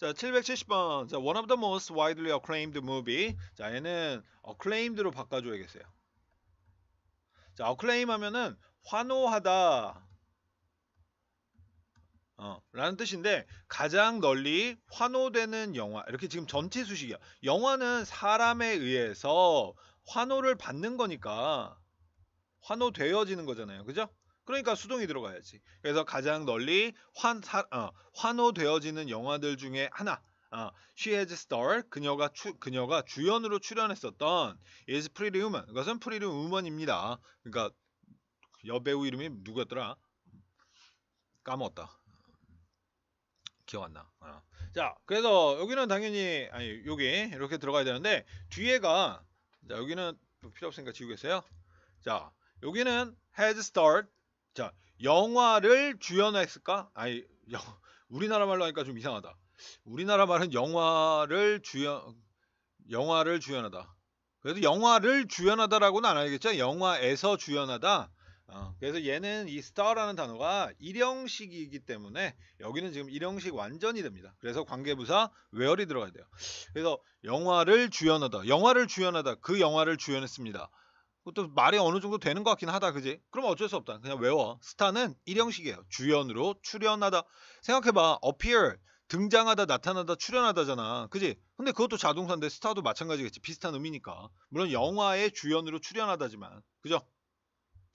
자, 770번. 자, one of the most widely acclaimed movie. 자, 얘는 acclaimed로 바꿔줘야겠어요. 자, acclaim 하면은 환호하다. 어, 라는 뜻인데 가장 널리 환호되는 영화 이렇게 지금 전체 수식이야. 영화는 사람에 의해서 환호를 받는 거니까 환호되어지는 거잖아요. 그죠? 그러니까 수동이 들어가야지. 그래서 가장 널리 환, 사, 어, 환호되어지는 영화들 중에 하나. 어, She has starred 그녀가 추, 그녀가 주연으로 출연했었던 is Pretty Woman. 이것은 Pretty Woman입니다. 그러니까 여배우 이름이 누구였더라? 까먹었다. 기억 안 나. 어. 자, 그래서 여기는 당연히 아니 여기 이렇게 들어가야 되는데 뒤에가 자 여기는 필요 없으니까 지우겠어요. 자, 여기는 has starred 자, 영화를 주연했을까? 아니, 영, 우리나라 말로 하니까 좀 이상하다. 우리나라 말은 영화를 주연, 영화를 주연하다. 그래도 영화를 주연하다라고는 안 하겠죠? 영화에서 주연하다. 어, 그래서 얘는 이 star라는 단어가 일형식이기 때문에 여기는 지금 일형식 완전이 됩니다. 그래서 관계부사 where이 들어가야 돼요. 그래서 영화를 주연하다. 영화를 주연하다. 그 영화를 주연했습니다. 그것도 말이 어느 정도 되는 것 같긴 하다, 그지? 그럼 어쩔 수 없다. 그냥 외워. 스타는 일형식이에요. 주연으로 출연하다. 생각해봐. appear 등장하다, 나타나다, 출연하다잖아. 그지? 근데 그것도 자동사인데 스타도 마찬가지겠지. 비슷한 의미니까. 물론 영화의 주연으로 출연하다지만. 그죠?